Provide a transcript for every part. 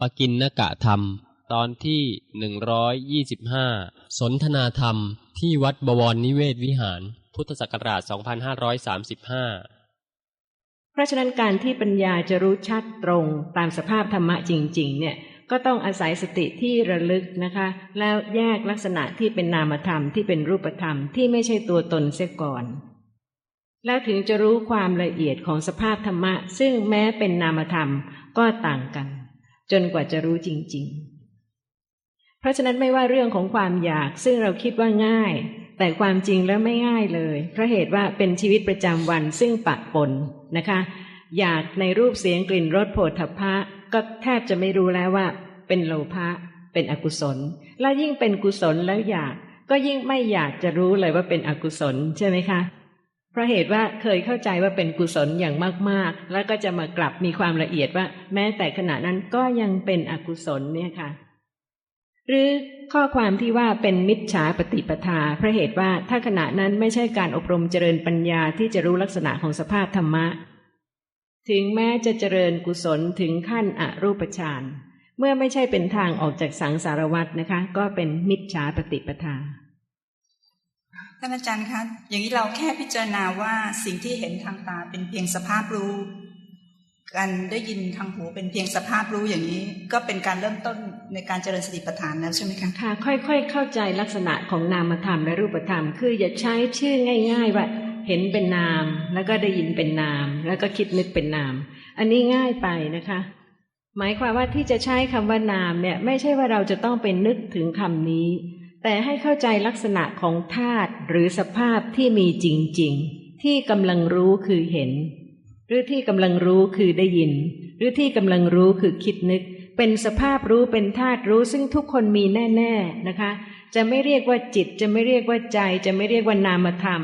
ปกินนกะธรรม ตอนที่หนึ่งร้อยยี่สิบห้าสนทนาธรรมที่วัดบวรนิเวศวิหาร พุทธศักราชสองพันห้าร้อยสามสิบห้าเพราะฉะนั้นการที่ปัญญาจะรู้ชัดตรงตามสภาพธรรมะจริง ๆ เนี่ยก็ต้องอาศัยสติที่ระลึกนะคะ แล้วแยกลักษณะที่เป็นนามธรรมที่เป็นรูปธรรมที่ไม่ใช่ตัวตนเสียก่อน แล้วถึงจะรู้ความละเอียดของสภาพธรรมะ ซึ่งแม้เป็นนามธรรมก็ต่างกัน จนกว่าจะรู้จริง ๆ เพราะฉะนั้นไม่ว่าเรื่องของความอยากซึ่งเราคิดว่าง่าย แต่ความจริงแล้วไม่ง่ายเลย เพราะเหตุว่าเป็นชีวิตประจำวันซึ่งปะปนนะคะ อยากในรูปเสียงกลิ่นรสโผฏฐัพพะ ก็แทบจะไม่รู้แล้วว่า เป็นโลภะเป็นอกุศล แล้วยิ่งเป็นกุศลแล้วอยาก ก็ยิ่งไม่อยากจะรู้เลยว่าเป็นอกุศลใช่ไหมคะ เพราะเหตุว่าเคยเข้าใจว่าเป็นกุศลอย่างมาก ๆ แล้วก็จะมากลับมีความละเอียดว่า แม้แต่ขณะนั้นก็ยังเป็นอกุศลเนี่ยค่ะ หรือข้อความที่ว่าเป็นมิจฉาปฏิปทาเพราะเหตุว่าถ้าขณะนั้นไม่ใช่การอบรมเจริญปัญญาที่จะรู้ลักษณะของสภาพธรรมะ ถึงแม้จะเจริญกุศลถึงขั้นอรูปฌานเมื่อไม่ใช่เป็นทางออกจากสังสารวัฏนะคะ ก็เป็นมิจฉาปฏิปทา ท่านอาจารย์คะ อย่างนี้เราแค่พิจารณาว่าสิ่งที่เห็นทางตาเป็นเพียงสภาพรู้ การได้ยินทางหูเป็นเพียงสภาพรู้อย่างนี้ ก็เป็นการเริ่มต้นในการเจริญสติปัฏฐานแล้วใช่ไหมคะค่ะ ค่อยๆ เข้าใจลักษณะของนามธรรมและรูปธรรม คืออย่าใช้ชื่อง่าย ๆ ว่าเห็นเป็นนาม แล้วก็ได้ยินเป็นนาม แล้วก็คิดนึกเป็นนาม อันนี้ง่ายไปนะคะ หมายความว่าที่จะใช้คำว่านามเนี่ย ไม่ใช่ว่าเราจะต้องเป็นนึกถึงคำนี้ แต่ให้เข้าใจลักษณะของธาตุหรือสภาพที่มีจริง ๆ ที่กำลังรู้คือเห็น หรือที่กำลังรู้คือได้ยิน หรือที่กำลังรู้คือคิดนึก เป็นสภาพรู้เป็นธาตุรู้ซึ่งทุกคนมีแน่ ๆนะคะ จะไม่เรียกว่าจิต จะไม่เรียกว่าใจ จะไม่เรียกว่านามธรรม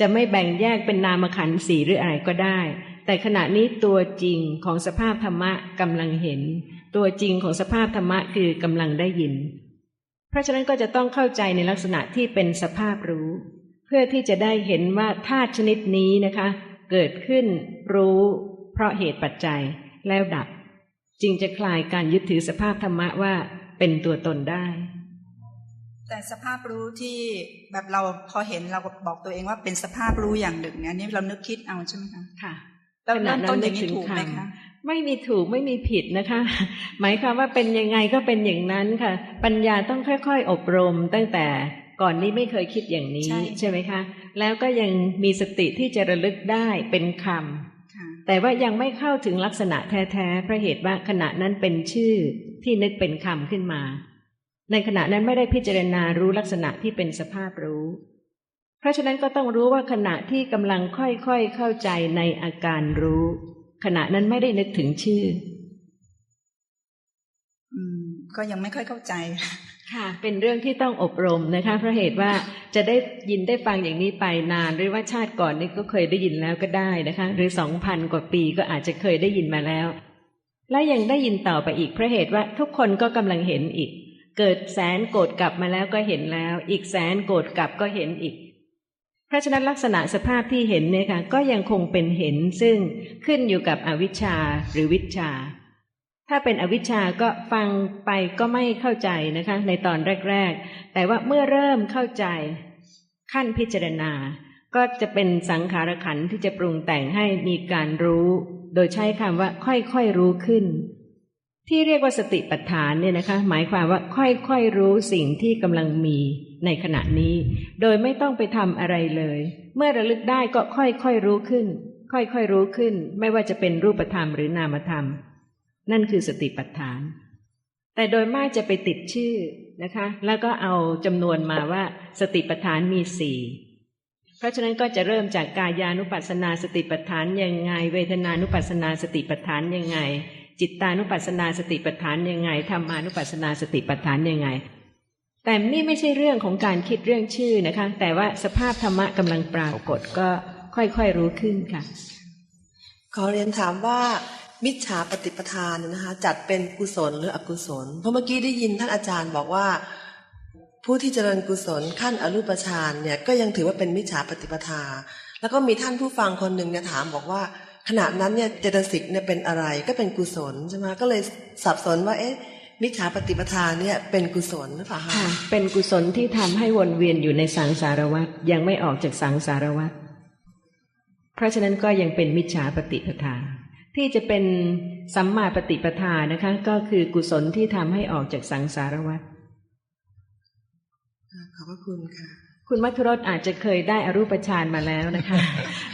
จะไม่แบ่งแยกเป็นนามขันธ์สีหรืออะไรก็ได้ แต่ขณะนี้ตัวจริงของสภาพธรรมะกำลังเห็น ตัวจริงของสภาพธรรมะคือกำลังได้ยิน เพราะฉะนั้นก็จะต้องเข้าใจในลักษณะที่เป็นสภาพรู้ เพื่อที่จะได้เห็นว่าธาตุชนิดนี้นะคะ เกิดขึ้นรู้ เพราะเหตุปัจจัยแล้วดับ จึงจะคลายการยึดถือสภาพธรรมะว่าเป็นตัวตนได้ แต่สภาพรู้ที่แบบเราพอเห็นเราบอกตัวเองว่าเป็นสภาพรู้อย่างหนึ่งเนี่ยอันนี้เรานึกคิดเอาใช่ไหมคะค่ะเราเริ่มต้นอย่างนี้ถูกไหมคะ ไม่มีถูกไม่มีผิดนะคะ หมายความว่าเป็นยังไงก็เป็นอย่างนั้นค่ะ ปัญญาต้องค่อยๆ อบรมตั้งแต่ก่อนนี้ไม่เคยคิดอย่างนี้ ใช่ใช่ไหมคะ แล้วก็ยังมีสติที่จะระลึกได้เป็นคำค่ะแต่ว่ายังไม่เข้าถึงลักษณะแท้ๆเพราะเหตุว่าขณะนั้นเป็นชื่อที่นึกเป็นคำขึ้นมา ในขณะนั้นไม่ได้พิจารณารู้ลักษณะที่เป็นสภาพรู้ เพราะฉะนั้นก็ต้องรู้ว่าขณะที่กำลังค่อยๆเข้าใจในอาการรู้ ขณะนั้นไม่ได้นึกถึงชื่อ อืม ก็ยังไม่ค่อยเข้าใจ ค่ะ เป็นเรื่องที่ต้องอบรมนะคะ เพราะเหตุว่าจะได้ยินได้ฟังอย่างนี้ไปนาน หรือว่าชาติก่อนนี่ก็เคยได้ยินแล้วก็ได้นะคะ หรือสองพันกว่าปีก็อาจจะเคยได้ยินมาแล้ว และยังได้ยินต่อไปอีกเพราะเหตุว่าทุกคนก็กำลังเห็นอีก เกิดแสนโกรธกลับมาแล้วก็เห็นแล้ว อีกแสนโกรธกลับก็เห็นอีกเพราะฉะนั้นลักษณะสภาพที่เห็นเนี่ยค่ะก็ยังคงเป็นเห็นซึ่งขึ้นอยู่กับอวิชชาหรือวิชชา ถ้าเป็นอวิชชาก็ฟังไปก็ไม่เข้าใจนะคะ ในตอนแรก ๆ แต่ว่าเมื่อเริ่มเข้าใจขั้นพิจารณา ก็จะเป็นสังขารขันที่จะปรุงแต่งให้มีการรู้ โดยใช้คำว่าค่อยๆรู้ขึ้น ที่เรียกว่าสติปัฏฐานเนี่ยนะคะ หมายความว่าค่อยๆรู้สิ่งที่กำลังมีในขณะนี้ โดยไม่ต้องไปทำอะไรเลย เมื่อระลึกได้ก็ค่อยๆรู้ขึ้น ค่อยๆรู้ขึ้น ไม่ว่าจะเป็นรูปธรรมหรือนามธรรม นั่นคือสติปัฏฐาน แต่โดยมากจะไปติดชื่อนะคะ แล้วก็เอาจำนวนมาว่าสติปัฏฐานมีสี่เพราะฉะนั้นก็จะเริ่มจากกายานุปัสสนาสติปัฏฐานยังไง เวทนานุปัสสนาสติปัฏฐานยังไง จิตตานุปัสสนาสติปัฏฐานยังไงธรรมานุปัสสนาสติปัฏฐานยังไง แต่นี่ไม่ใช่เรื่องของการคิดเรื่องชื่อนะคะ แต่ว่าสภาพธรรมะกำลังปรากฏก็ค่อยๆรู้ขึ้นค่ะ ขอเรียนถามว่ามิจฉาปฏิปทานเนี่ยนะคะจัดเป็นกุศลหรืออกุศล เพราะเมื่อกี้ได้ยินท่านอาจารย์บอกว่า ผู้ที่เจริญกุศลขั้นอรูปฌานเนี่ยก็ยังถือว่าเป็นมิจฉาปฏิปทา แล้วก็มีท่านผู้ฟังคนหนึ่งเนี่ยถามบอกว่า ขณะนั้นเนี่ยเจตสิกเนี่ยเป็นอะไรก็เป็นกุศลใช่ไหมก็เลยสับสนว่าเอ๊ะมิจฉาปฏิปทาเนี่ยเป็นกุศลหรือเปล่าคะค่ะเป็นกุศลที่ทำให้วนเวียนอยู่ในสังสารวัฏยังไม่ออกจากสังสารวัฏเพราะฉะนั้นก็ยังเป็นมิจฉาปฏิปทา ที่จะเป็นสัมมาปฏิปทานะคะ ก็คือกุศลที่ทำให้ออกจากสังสารวัฏขอบพระคุณค่ะ คุณมัทุรสอาจจะเคยได้อรูปฌานมาแล้วนะคะ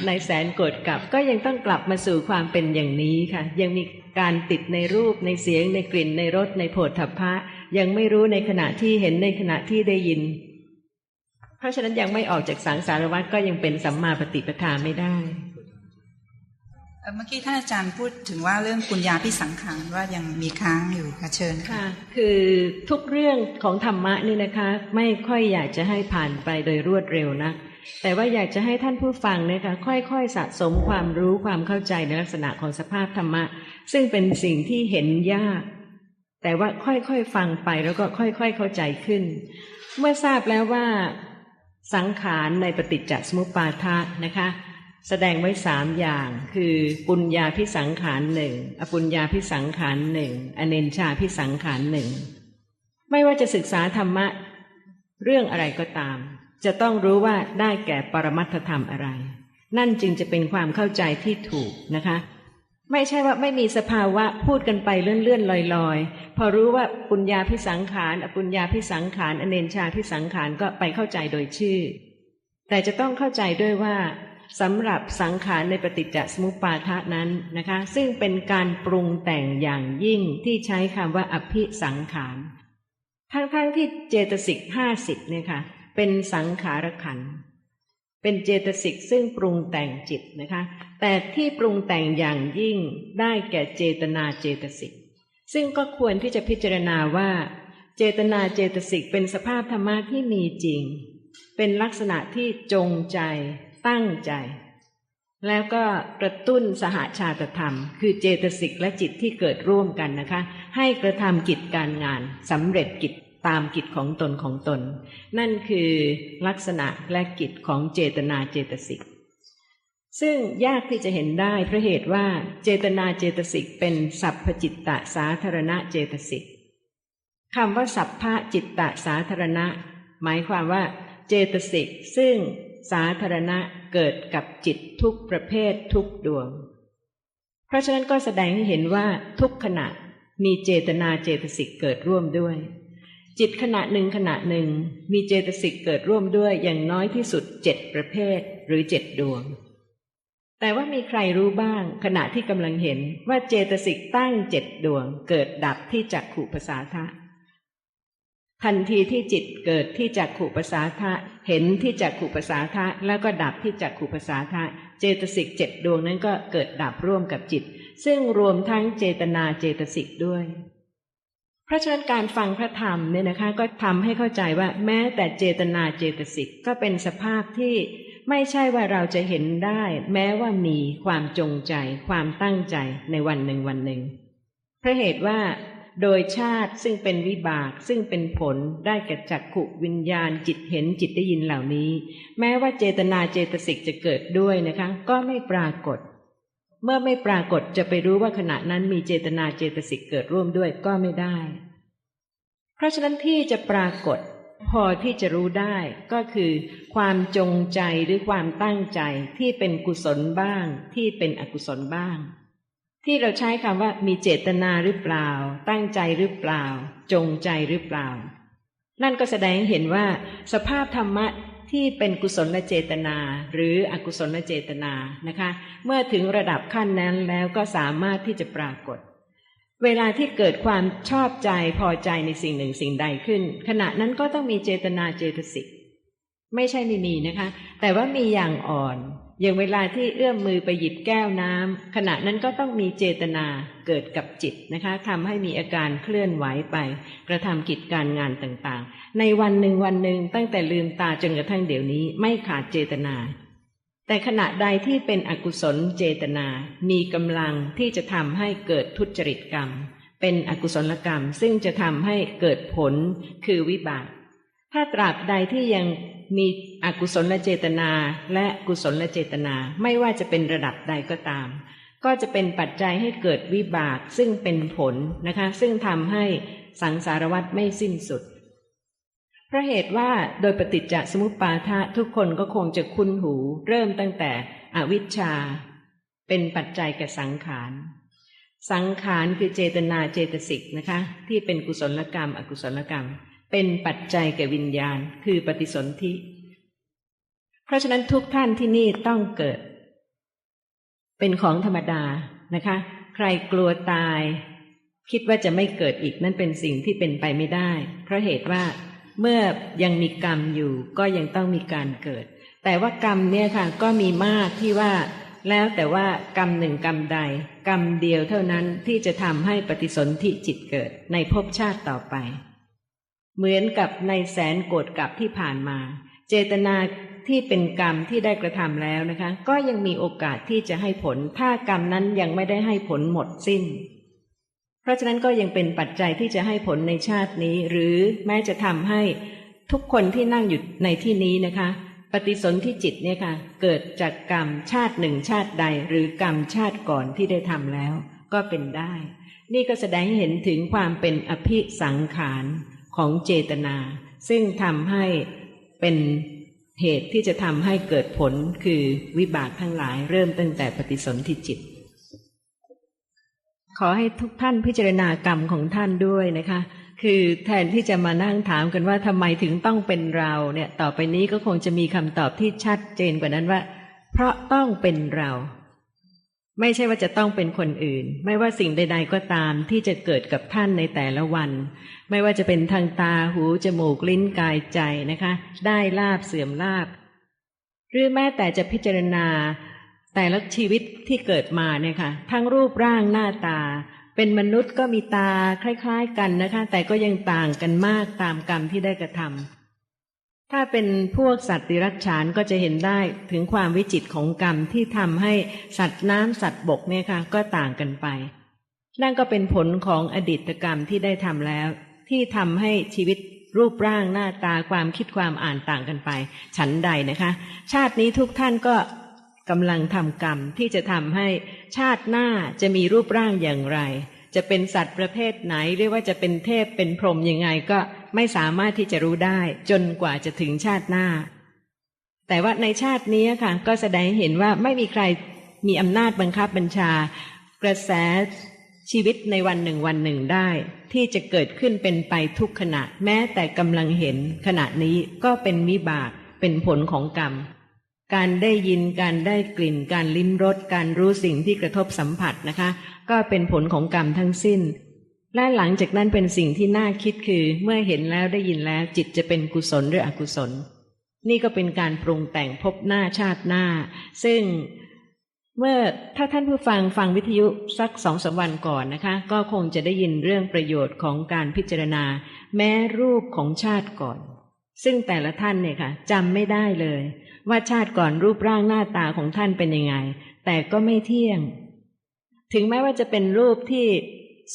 ในแสนโกรธกลับก็ยังต้องกลับมาสู่ความเป็นอย่างนี้ค่ะ ยังมีการติดในรูปในเสียงในกลิ่นในรสในโผฏฐัพพะ ยังไม่รู้ในขณะที่เห็นในขณะที่ได้ยิน เพราะฉะนั้นยังไม่ออกจากสังสารวัฏก็ยังเป็นสัมมาปฏิปทาไม่ได้ เมื่อกี้ท่านอาจารย์พูดถึงว่าเรื่องปุญญาพิสังขารว่ายังมีค้างอยู่ค่ะเชิญค่ะค่ะ คือทุกเรื่องของธรรมะนี่นะคะ ไม่ค่อยอยากจะให้ผ่านไปโดยรวดเร็วนะแต่ว่าอยากจะให้ท่านผู้ฟังนะคะค่อยๆสะสมความรู้ความเข้าใจในลักษณะของสภาพธรรมะ ซึ่งเป็นสิ่งที่เห็นยาก แต่ว่าค่อยๆฟังไปแล้วก็ค่อยๆเข้าใจขึ้น เมื่อทราบแล้วว่าสังขารในปฏิจจสมุปบาทะนะคะ แสดงไว้สามอย่าง คือปุญญาพิสังขารหนึ่งอปุญญาพิสังขารหนึ่งอเนนชาพิสังขารหนึ่งไม่ว่าจะศึกษาธรรมะ เรื่องอะไรก็ตาม จะต้องรู้ว่าได้แก่ปรมัตถธรรมอะไร นั่นจึงจะเป็นความเข้าใจที่ถูกนะคะ ไม่ใช่ว่าไม่มีสภาวะพูดกันไปเลื่อนๆลอยๆ พอรู้ว่าปุญญาพิสังขารอปุญญาพิสังขารอเนนชาพิสังขารก็ไปเข้าใจโดยชื่อ แต่จะต้องเข้าใจด้วยว่า สำหรับสังขารในปฏิจจสมุปบาทะนั้นนะคะ ซึ่งเป็นการปรุงแต่งอย่างยิ่งที่ใช้คำว่าอภิสังขารทั้งๆที่เจตสิกห้าสิบเนี่ยค่ะ เป็นสังขารขันเป็นเจตสิกซึ่งปรุงแต่งจิตนะคะ แต่ที่ปรุงแต่งอย่างยิ่งได้แก่เจตนาเจตสิกซึ่งก็ควรที่จะพิจารณาว่า เจตนาเจตสิกเป็นสภาพธรรมะที่มีจริง เป็นลักษณะที่จงใจ ตั้งใจ แล้วก็กระตุ้นสหาชาตธรรม คือเจตสิกและจิตที่เกิดร่วมกันนะคะ ให้กระทำกิจการงานสำเร็จกิจตามกิจของตนของตน นั่นคือลักษณะและกิจของเจตนาเจตสิกซึ่งยากที่จะเห็นได้เพราะเหตุว่าเจตนาเจตสิกเป็นสัพพจิตตสาธารณะเจตสิกคำว่าสัพพะจิตตสาธารณะ หมายความว่า เจตสิกซึ่ง สาธารณะเกิดกับจิตทุกประเภททุกดวง เพราะฉะนั้นก็แสดงให้เห็นว่าทุกขณะมีเจตนาเจตสิกเกิดร่วมด้วย จิตขณะหนึ่งขณะหนึ่งมีเจตสิกเกิดร่วมด้วยอย่างน้อยที่สุดเจ็ดประเภทหรือเจ็ดดวง แต่ว่ามีใครรู้บ้าง ขณะที่กำลังเห็นว่าเจตสิกตั้งเจ็ดดวง เกิดดับที่จักขู่ภาษาทะ ทันทีที่จิตเกิดที่จักขู่ภาษาทะเห็นที่จักขู่ภาษาทะแล้วก็ดับที่จักขู่ภาษาทะเจตสิกเจ็ดดวงนั้นก็เกิดดับร่วมกับจิต ซึ่งรวมทั้งเจตนาเจตสิกด้วย เพราะฉะนั้นการฟังพระธรรมเนี่ยนะคะก็ทำให้เข้าใจว่าแม้แต่เจตนาเจตสิกก็เป็นสภาพที่ไม่ใช่ว่าเราจะเห็นได้ แม้ว่ามีความจงใจ ความตั้งใจในวันหนึ่งวันหนึ่งเพราะเหตุว่า โดยชาติซึ่งเป็นวิบากซึ่งเป็นผลได้แก่จักขุวิญญาณจิตเห็นจิตได้ยินเหล่านี้ แม้ว่าเจตนาเจตสิกจะเกิดด้วยนะคะ ก็ไม่ปรากฏ เมื่อไม่ปรากฏจะไปรู้ว่าขณะนั้นมีเจตนาเจตสิกเกิดร่วมด้วยก็ไม่ได้ เพราะฉะนั้นที่จะปรากฏ พอที่จะรู้ได้ก็คือ ความจงใจหรือความตั้งใจที่เป็นกุศลบ้าง ที่เป็นอกุศลบ้าง ที่เราใช้คำว่ามีเจตนาหรือเปล่า ตั้งใจหรือเปล่า จงใจหรือเปล่า นั่นก็แสดงเห็นว่า สภาพธรรมะที่เป็นกุศลเจตนา หรืออกุศลเจตนานะคะ เมื่อถึงระดับขั้นนั้นแล้วก็สามารถที่จะปรากฏ เวลาที่เกิดความชอบใจพอใจในสิ่งหนึ่งสิ่งใดขึ้น ขณะนั้นก็ต้องมีเจตนาเจตสิกไม่ใช่ไม่มีนะคะ แต่ว่ามีอย่างอ่อน อย่างเวลาที่เอื้อมมือไปหยิบแก้วน้ำขณะนั้นก็ต้องมีเจตนาเกิดกับจิตนะคะทำให้มีอาการเคลื่อนไหวไป กระทำกิจการงานต่างๆ ในวันหนึ่งวันหนึ่งตั้งแต่ลืมตาจนกระทั่งเดี๋ยวนี้ไม่ขาดเจตนา แต่ขณะใดที่เป็นอกุศลเจตนา มีกำลังที่จะทำให้เกิดทุจริตกรรม เป็นอกุศลกรรมซึ่งจะทำให้เกิดผลคือวิบาก ถ้าตราบใดที่ยังมีอกุศลเจตนาและกุศลเจตนาไม่ว่าจะเป็นระดับใดก็ตาม ก็จะเป็นปัจจัยให้เกิดวิบากซึ่งเป็นผลนะคะ ซึ่งทำให้สังสารวัฏไม่สิ้นสุดเพราะเหตุว่าโดยปฏิจจสมุปปาทะทุกคนก็คงจะคุ้นหูเริ่มตั้งแต่อวิชชา เป็นปัจจัยแก่สังขารสังขารคือเจตนาเจตสิกนะคะ ที่เป็นกุศลกรรม อกุศลกรรม เป็นปัจจัยแก่วิญญาณ คือปฏิสนธิ เพราะฉะนั้นทุกท่านที่นี่ต้องเกิด เป็นของธรรมดานะคะ ใครกลัวตาย คิดว่าจะไม่เกิดอีกนั่นเป็นสิ่งที่เป็นไปไม่ได้ เพราะเหตุว่าเมื่อยังมีกรรมอยู่ก็ยังต้องมีการเกิด แต่ว่ากรรมเนี่ยค่ะก็มีมากที่ว่า แล้วแต่ว่ากรรมหนึ่งกรรมใด กรรมเดียวเท่านั้นที่จะทำให้ปฏิสนธิจิตเกิดในภพชาติต่อไป เหมือนกับในแสนโกรธกับที่ผ่านมา เจตนาที่เป็นกรรมที่ได้กระทำแล้วนะคะ ก็ยังมีโอกาสที่จะให้ผล ถ้ากรรมนั้นยังไม่ได้ให้ผลหมดสิ้น เพราะฉะนั้นก็ยังเป็นปัจจัยที่จะให้ผลในชาตินี้ หรือแม้จะทำให้ทุกคนที่นั่งอยู่ในที่นี้นะคะ ปฏิสนธิจิตเนี่ยค่ะ เกิดจากกรรมชาติหนึ่งชาติใด หรือกรรมชาติก่อนที่ได้ทำแล้ว ก็เป็นได้ นี่ก็แสดงให้เห็นถึงความเป็นอภิสังขาร ของเจตนา ซึ่งทำให้เป็นเหตุที่จะทำให้เกิดผลคือวิบากทั้งหลายเริ่มตั้งแต่ปฏิสนธิจิต ขอให้ทุกท่านพิจารณากรรมของท่านด้วยนะคะ คือแทนที่จะมานั่งถามกันว่าทำไมถึงต้องเป็นเราเนี่ย ต่อไปนี้ก็คงจะมีคำตอบที่ชัดเจนกว่านั้นว่า เพราะต้องเป็นเรา ไม่ใช่ว่าจะต้องเป็นคนอื่น ไม่ว่าสิ่งใด ๆ ก็ตามที่จะเกิดกับท่านในแต่ละวัน ไม่ว่าจะเป็นทางตาหู จมูก ลิ้นกายใจนะคะ ได้ลาบเสื่อมลาบ หรือแม้แต่จะพิจารณา แต่ละชีวิตที่เกิดมาเนี่ยค่ะ ทั้งรูปร่างหน้าตา เป็นมนุษย์ก็มีตาคล้าย ๆ กันนะคะ แต่ก็ยังต่างกันมากตามกรรมที่ได้กระทำ ถ้าเป็นพวกสัตว์ดิรัจฉานก็จะเห็นได้ถึงความวิจิตของกรรมที่ทำให้สัตว์น้ำสัตว์บกเนี่ยค่ะก็ต่างกันไป นั่นก็เป็นผลของอดีตกรรมที่ได้ทำแล้ว ที่ทำให้ชีวิตรูปร่างหน้าตาความคิดความอ่านต่างกันไป ฉันใดนะคะ ชาตินี้ทุกท่านก็กำลังทำกรรมที่จะทำให้ชาติหน้าจะมีรูปร่างอย่างไร จะเป็นสัตว์ประเภทไหนหรือว่าจะเป็นเทพเป็นพรหมยังไงก็ไม่สามารถที่จะรู้ได้ จนกว่าจะถึงชาติหน้า แต่ว่าในชาตินี้ค่ะ ก็แสดงให้เห็นว่าไม่มีใครมีอำนาจบังคับบัญชา กระแสชีวิตในวันหนึ่งวันหนึ่งได้ ที่จะเกิดขึ้นเป็นไปทุกขณะ แม้แต่กำลังเห็นขณะนี้ก็เป็นวิบากเป็นผลของกรรม การได้ยินการได้กลิ่น การลิ้มรสการรู้สิ่งที่กระทบสัมผัสนะคะ ก็เป็นผลของกรรมทั้งสิ้น และหลังจากนั้นเป็นสิ่งที่น่าคิดคือ เมื่อเห็นแล้วได้ยินแล้วจิตจะเป็นกุศลหรืออกุศล นี่ก็เป็นการปรุงแต่งพบหน้าชาติหน้า ซึ่งเมื่อถ้าท่านผู้ฟังฟังวิทยุสักสองสามวันก่อนนะคะ ก็คงจะได้ยินเรื่องประโยชน์ของการพิจารณา แม้รูปของชาติก่อน ซึ่งแต่ละท่านเนี่ยค่ะจำไม่ได้เลย ว่าชาติก่อนรูปร่างหน้าตาของท่านเป็นยังไง แต่ก็ไม่เที่ยง ถึงแม้ว่าจะเป็นรูปที่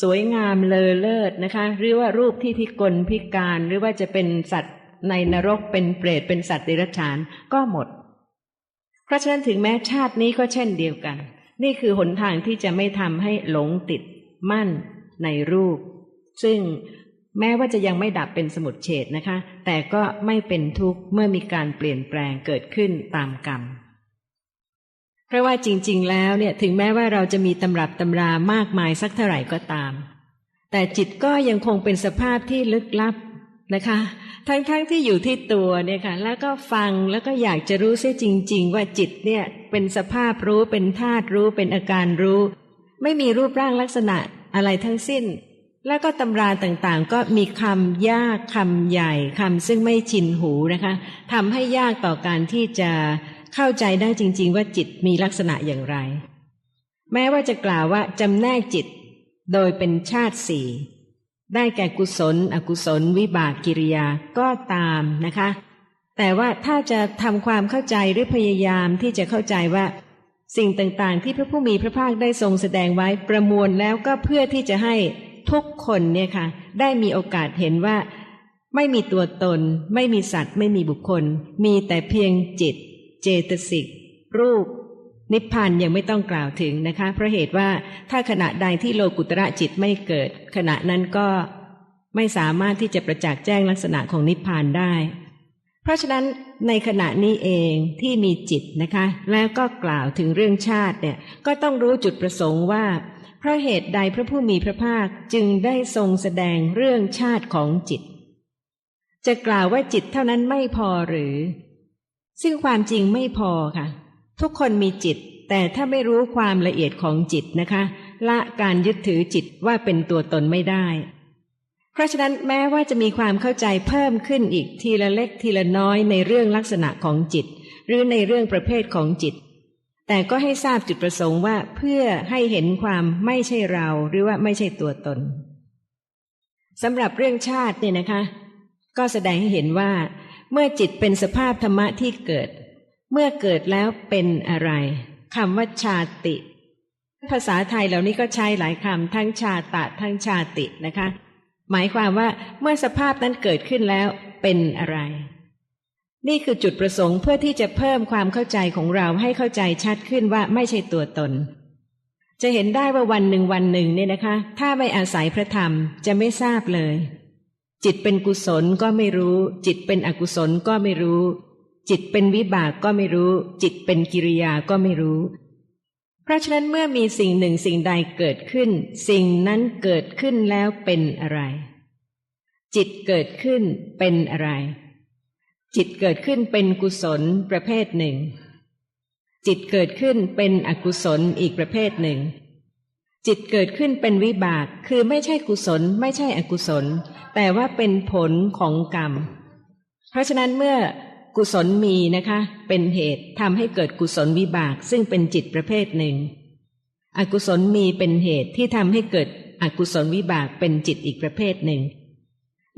สวยงามเลอเลิศนะคะ หรือว่ารูปที่พิกลพิการหรือว่าจะเป็นสัตว์ในนรกเป็นเปรตเป็นสัตว์เดรัจฉานก็หมด เพราะฉะนั้นถึงแม้ชาตินี้ก็เช่นเดียวกัน นี่คือหนทางที่จะไม่ทำให้หลงติดมั่นในรูป ซึ่งแม้ว่าจะยังไม่ดับเป็นสมุดเฉดนะคะ แต่ก็ไม่เป็นทุกข์เมื่อมีการเปลี่ยนแปลงเกิดขึ้นตามกรรม เพราะว่าจริง ๆ แล้วเนี่ยถึงแม้ว่าเราจะมีตำรับตำรามากมายสักเท่าไหร่ก็ตาม แต่จิตก็ยังคงเป็นสภาพที่ลึกลับนะคะ ทั้งๆทที่อยู่ที่ตัวเนี่ยค่ะ แล้วก็ฟังแล้วก็อยากจะรู้เสียจริง ๆ ว่าจิตเนี่ยเป็นสภาพรู้เป็นธาตุรู้เป็นอาการรู้ ไม่มีรูปร่างลักษณะอะไรทั้งสิ้น แล้วก็ตำราต่างๆ ก็มีคำยากคำใหญ่คำซึ่งไม่ชินหูนะคะทำให้ยากต่อการที่จะ เข้าใจได้จริง ๆ ว่าจิตมีลักษณะอย่างไร แม้ว่าจะกล่าวว่าจำแนกจิต โดยเป็นชาติสี่ได้แก่กุศล อกุศล วิบากกิริยาก็ตามนะคะ แต่ว่าถ้าจะทำความเข้าใจหรือพยายามที่จะเข้าใจว่า สิ่งต่างๆ ที่พระผู้มีพระภาคได้ทรงแสดงไว้ประมวลแล้วก็เพื่อที่จะให้ทุกคนเนี่ยค่ะ ได้มีโอกาสเห็นว่า ไม่มีตัวตน ไม่มีสัตว์ ไม่มีบุคคล มีแต่เพียงจิต เจตสิก รูป นิพพานยังไม่ต้องกล่าวถึงนะคะ เพราะเหตุว่าถ้าขณะใดที่โลกุตระจิตไม่เกิด ขณะนั้นก็ไม่สามารถที่จะประจักษ์แจ้งลักษณะของนิพพานได้ เพราะฉะนั้นในขณะนี้เองที่มีจิตนะคะ แล้วก็กล่าวถึงเรื่องชาติเนี่ยก็ต้องรู้จุดประสงค์ว่าเพราะเหตุใดพระผู้มีพระภาคจึงได้ทรงแสดงเรื่องชาติของจิต จะกล่าวว่าจิตเท่านั้นไม่พอหรือ ซึ่งความจริงไม่พอค่ะ ทุกคนมีจิต แต่ถ้าไม่รู้ความละเอียดของจิตนะคะ ละการยึดถือจิตว่าเป็นตัวตนไม่ได้ เพราะฉะนั้นแม้ว่าจะมีความเข้าใจเพิ่มขึ้นอีกทีละเล็กทีละน้อยในเรื่องลักษณะของจิต หรือในเรื่องประเภทของจิต แต่ก็ให้ทราบจุดประสงค์ว่าเพื่อให้เห็นความไม่ใช่เราหรือว่าไม่ใช่ตัวตนสำหรับเรื่องชาติเนี่ยนะคะ ก็แสดงให้เห็นว่า เมื่อจิตเป็นสภาพธรรมะที่เกิด เมื่อเกิดแล้วเป็นอะไรคำว่าชาติ ภาษาไทยเหล่านี้ก็ใช้หลายคำทั้งชาตะทั้งชาตินะคะ หมายความว่าเมื่อสภาพนั้นเกิดขึ้นแล้วเป็นอะไร นี่คือจุดประสงค์เพื่อที่จะเพิ่มความเข้าใจของเราให้เข้าใจชัดขึ้นว่าไม่ใช่ตัวตน จะเห็นได้ว่าวันหนึ่งวันหนึ่งเนี่ยนะคะ ถ้าไม่อาศัยพระธรรมจะไม่ทราบเลย จิตเป็นกุศลก็ไม่รู้ จิตเป็นอกุศลก็ไม่รู้ จิตเป็นวิบากก็ไม่รู้ จิตเป็นกิริยาก็ไม่รู้ เพราะฉะนั้นเมื่อมีสิ่งหนึ่งสิ่งใดเกิดขึ้น สิ่งนั้นเกิดขึ้นแล้วเป็นอะไร จิตเกิดขึ้นเป็นอะไร จิตเกิดขึ้นเป็นกุศลประเภทหนึ่ง จิตเกิดขึ้นเป็นอกุศลอีกประเภทหนึ่ง จิตเกิดขึ้นเป็นวิบาก คือไม่ใช่กุศล ไม่ใช่อกุศล แต่ว่าเป็นผลของกรรม เพราะฉะนั้นเมื่อกุศลมีนะคะ เป็นเหตุทำให้เกิดกุศลวิบาก ซึ่งเป็นจิตประเภทหนึ่ง อกุศลมีเป็นเหตุที่ทำให้เกิดอกุศลวิบากเป็นจิตอีกประเภทหนึ่ง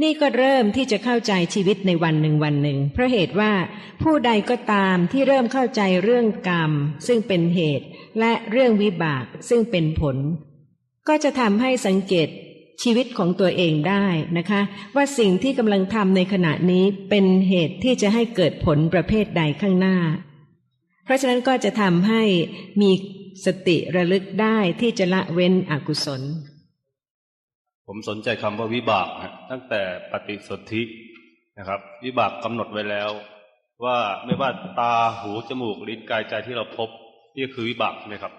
นี่ก็เริ่มที่จะเข้าใจชีวิตในวันหนึ่งวันหนึ่ง เพราะเหตุว่าผู้ใดก็ตามที่เริ่มเข้าใจเรื่องกรรม ซึ่งเป็นเหตุ และเรื่องวิบากซึ่งเป็นผล ก็จะทำให้สังเกตชีวิตของตัวเองได้นะคะ ว่าสิ่งที่กำลังทำในขณะนี้เป็นเหตุที่จะให้เกิดผลประเภทใดข้างหน้า เพราะฉะนั้นก็จะทำให้มีสติระลึกได้ที่จะละเว้นอกุศล ผมสนใจคำว่าวิบากฮะตั้งแต่ปฏิสนธินะครับ วิบากกำหนดไว้แล้ว ว่าไม่ว่าตาหูจมูกลิ้นกายใจที่เราพบ นี่คือวิบากใช่ไหมครับ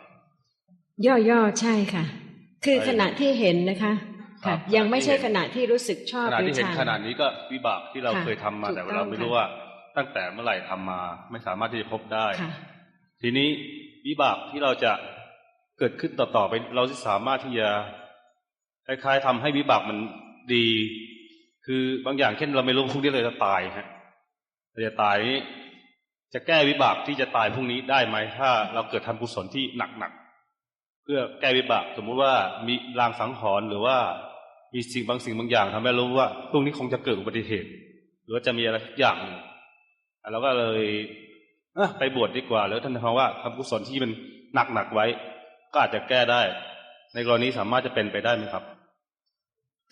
ย่อๆใช่ค่ะ คือขณะที่เห็นนะคะครัค่ะบยังไม่ใช่ขณะที่รู้สึกชอบขณะหรือที่เห็นชังขนาดนี้ก็วิบากที่เราค่ะเคยทำมาถูกแต่ต้องเราไม่รู้ค่ะว่า ตั้งแต่เมื่อไหร่ทำมา ไม่สามารถที่จะพบได้ค่ะทีนี้วิบากที่เราจะเกิดขึ้นต่อๆไปเราจะสามารถที่จะ คล้ายๆทำให้วิบากมันดี คือบางอย่างเช่น เราไม่รู้พรุ่งนี้เราจะตายฮะเราจะตายนี้จะแก้วิบากที่จะตายพรุ่งนี้ได้ไหมถ้า เราเกิดทำกุศลที่หนักๆเพื่อแก้วิบาก สมมุติว่ามีรางสังหรณ์หรือว่ามีสิ่งบางสิ่งบางอย่างทำให้รู้ว่าพรุ่งนี้คงจะเกิดอุบัติเหตุ หรือว่าจะมีอะไรสักอย่างเราก็เลยไปบวชดีกว่า แล้วท่านทำว่าทำกุศลที่มันหนักๆไว้ ก็อาจจะแก้ได้ ในกรณีสามารถจะเป็นไปได้ไหมครับ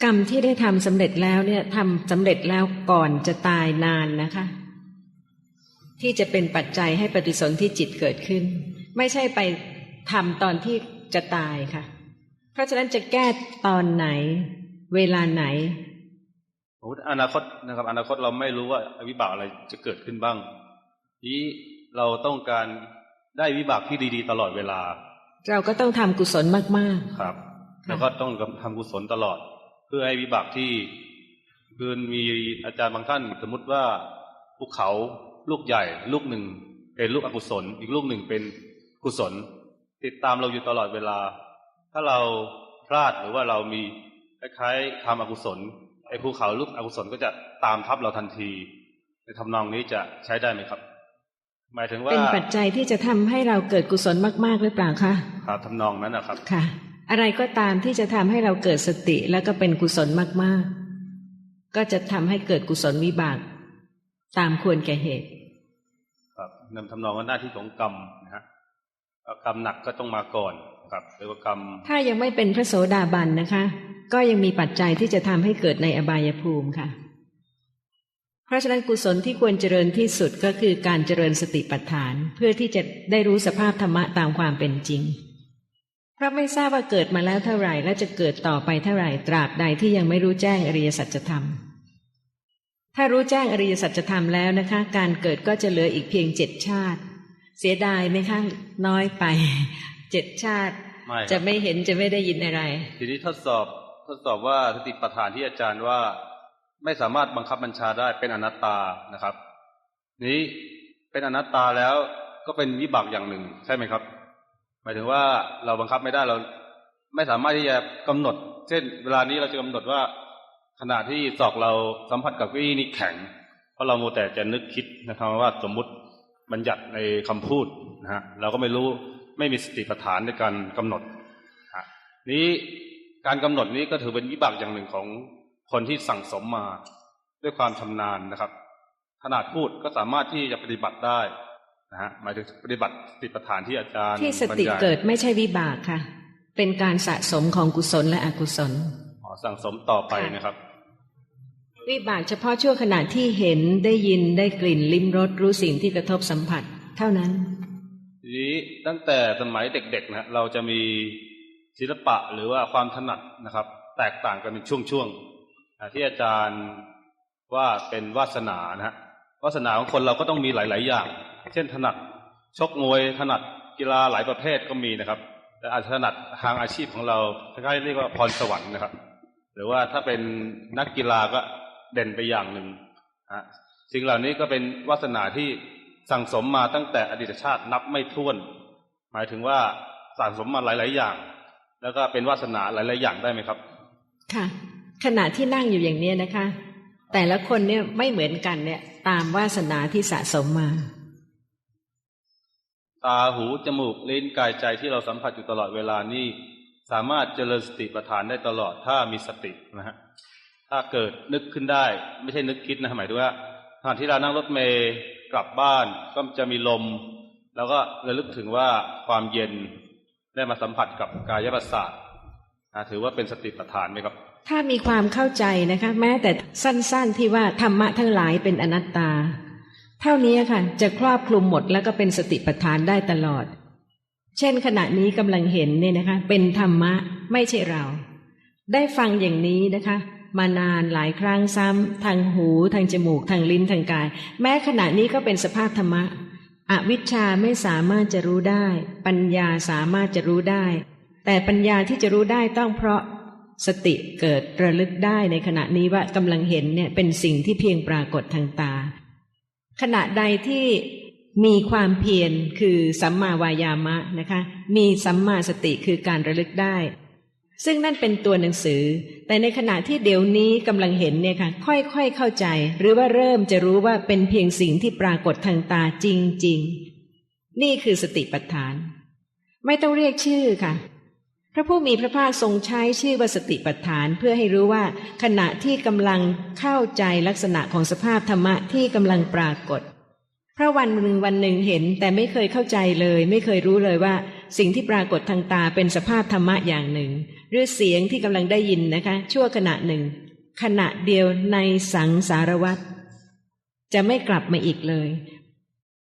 กรรมที่ได้ทำสำเร็จแล้วเนี่ยทำสำเร็จแล้วก่อนจะตายนานนะคะ ที่จะเป็นปัจจัยให้ปฏิสนธิจิตเกิดขึ้น ไม่ใช่ไปทำตอนที่จะตายค่ะ เพราะฉะนั้นจะแก้ตอนไหน เวลาไหนโอ้อนาคตนะครับ อนาคตเราไม่รู้ว่าวิบากอะไรจะเกิดขึ้นบ้างนี้เราต้องการได้วิบากที่ดี ๆ ตลอดเวลา เราก็ต้องทำกุศลมากครับ แล้วก็ต้องทำกุศลตลอด เพื่อให้วิบากที่คือมีอาจารย์บางท่าน สมมุติว่าภูเขาลูกใหญ่ ลูกหนึ่ง เป็นลูกอกุศล อีกลูกหนึ่งเป็นกุศล ติดตามเราอยู่ตลอดเวลา ถ้าเราพลาดหรือว่าเรามีคล้ายๆทำอกุศลไอ้ภูเขาลูกอกุศลก็จะตามทับเราทันทีในทำนองนี้จะใช้ได้ไหมครับ หมายถึงๆว่าเป็นปัจจัยที่จะทำให้เราเกิดกุศลมาก ๆ หรือเปล่าคะครับทำนองนั้นนะครับค่ะ อะไรก็ตามที่จะทำให้เราเกิดสติแล้วก็เป็นกุศลมาก ๆ ก็จะทำให้เกิดกุศลวิบาก ตามควรแก่เหตุ ครับนำทำนองว่าหน้าที่ของกรรมนะฮะก็กรรมหนักก็ต้องมาก่อนครับหรือว่ากรรม ถ้ายังไม่เป็นพระโสดาบันนะคะ ก็ยังมีปัจจัยที่จะทำให้เกิดในอบายภูมิค่ะ เพราะฉะนั้นกุศลที่ควรเจริญที่สุดก็คือการเจริญสติปัฏฐาน เพื่อที่จะได้รู้สภาพธรรมะตามความเป็นจริง เพราะไม่ทราบว่าเกิดมาแล้วเท่าไหร่และจะเกิดต่อไปเท่าไหร่ตราบใดที่ยังไม่รู้แจ้งอริยสัจธรรม ถ้ารู้แจ้งอริยสัจธรรมแล้วนะคะ การเกิดก็จะเหลืออีกเพียงเจ็ดชาติ เสียดายไหมคะน้อยไปเจ็ดชาติไม่ครับจะไม่เห็นจะไม่ได้ยินอะไร ทีนี้ทดสอบทดสอบว่าสติปัฏฐานที่อาจารย์ว่า ไม่สามารถบังคับบัญชาได้เป็นอนัตตานะครับ นี้เป็นอนัตตาแล้วก็เป็นวิบากอย่างหนึ่ง ใช่ไหมครับ หมายถึงว่าเราบังคับไม่ได้เราไม่สามารถที่จะกำหนด เช่น เวลานี้เราจะกำหนดว่าขณะที่ศอกเราสัมผัสกับเก้าอี้นี้แข็ง เพราะเราโมแต่จะนึกคิดนะครับว่าสมมุติบัญญัติในคำพูดนะฮะเราก็ไม่รู้ไม่มีสติปัฏฐานในการกำหนดนี้การกำหนดนี้ก็ถือเป็นวิบากอย่างหนึ่งของ คนที่สั่งสมมาด้วยความชำนาญนะครับขนาดพูดก็สามารถที่จะปฏิบัติได้นะฮะหมายถึงปฏิบัติสติปัฏฐานที่อาจารย์ที่สติบรรยายเกิดไม่ใช่วิบากค่ะ เป็นการสะสมของกุศลและอกุศลอ๋อสั่งสมต่อไปนะครับ วิบากเฉพาะช่วงขณะที่เห็นได้ยินได้กลิ่นลิ้มรสรู้สิ่งที่กระทบสัมผัส เท่านั้นทีนี้ตั้งแต่สมัยเด็กๆนะเราจะมีศิลปะหรือว่าความถนัดนะครับ แตกต่างกันเป็นช่วงๆอ่า ที่อาจารย์ว่าเป็นวาสนานะฮะวาสนาของคนเราก็ต้องมีหลาย ๆ อย่าง เช่นถนัดชกมวยถนัดกีฬาหลายประเภทก็มีนะครับ แต่อาจถนัดทางอาชีพของเราคล้ายๆเรียกว่าพรสวรรค์นะครับ หรือว่าถ้าเป็นนักกีฬาก็เด่นไปอย่างหนึ่งฮะสิ่งเหล่านี้ก็เป็นวาสนาที่สั่งสมมาตั้งแต่อดีตชาตินับไม่ถ้วน หมายถึงว่าสั่งสมมาหลาย ๆ อย่าง แล้วก็เป็นวาสนาหลาย ๆ อย่างได้ไหมครับ ค่ะ ขณะที่นั่งอยู่อย่างเนี้ยนะคะ แต่ละคนเนี่ยไม่เหมือนกันเนี่ย ตามวาสนาที่สะสมมา ตาหูจมูกลิ้นกายใจที่เราสัมผัสอยู่ตลอดเวลานี่สามารถเจริญสติปัฏฐานได้ตลอดถ้ามีสตินะฮะถ้าเกิดนึกขึ้นได้ ไม่ใช่นึกคิดนะหมายถึงว่าขณะที่เรานั่งรถเมย์กลับบ้านก็จะมีลม แล้วก็ระลึกถึงว่าความเย็นได้มาสัมผัสกับกายประสาทถือว่าเป็นสติปัฏฐานไหมครับ ถ้ามีความเข้าใจนะคะ แม้แต่สั้นๆที่ว่าธรรมะทั้งหลายเป็นอนัตตา เท่านี้ค่ะ จะครอบคลุมหมดแล้วก็เป็นสติปัฏฐานได้ตลอด เช่นขณะนี้กำลังเห็นเนี่ยนะคะ เป็นธรรมะไม่ใช่เรา ได้ฟังอย่างนี้นะคะมานานหลายครั้งซ้ำทางหูทางจมูกทางลิ้นทางกาย แม้ขณะนี้ก็เป็นสภาพธรรมะ อวิชชาไม่สามารถจะรู้ได้ ปัญญาสามารถจะรู้ได้ แต่ปัญญาที่จะรู้ได้ต้องเพราะ สติเกิดระลึกได้ในขณะนี้ว่ากำลังเห็นเนี่ยเป็นสิ่งที่เพียงปรากฏทางตา ขณะใดที่มีความเพียรคือสัมมาวายามะนะคะ มีสัมมาสติคือการระลึกได้ ซึ่งนั่นเป็นตัวหนังสือ แต่ในขณะที่เดี๋ยวนี้กำลังเห็นเนี่ยค่ะ ค่อยๆเข้าใจ หรือว่าเริ่มจะรู้ว่าเป็นเพียงสิ่งที่ปรากฏทางตาจริง ๆ นี่คือสติปัฏฐาน ไม่ต้องเรียกชื่อค่ะ พระผู้มีพระภาคทรงใช้ชื่อว่าสติปัฏฐานเพื่อให้รู้ว่า ขณะที่กำลังเข้าใจลักษณะของสภาพธรรมะที่กำลังปรากฏ พระวันหนึ่งวันหนึ่งเห็น แต่ไม่เคยเข้าใจเลย ไม่เคยรู้เลยว่า สิ่งที่ปรากฏทางตาเป็นสภาพธรรมะอย่างหนึ่ง หรือเสียงที่กำลังได้ยินนะคะ ชั่วขณะหนึ่ง ขณะเดียวในสังสารวัตรจะไม่กลับมาอีกเลย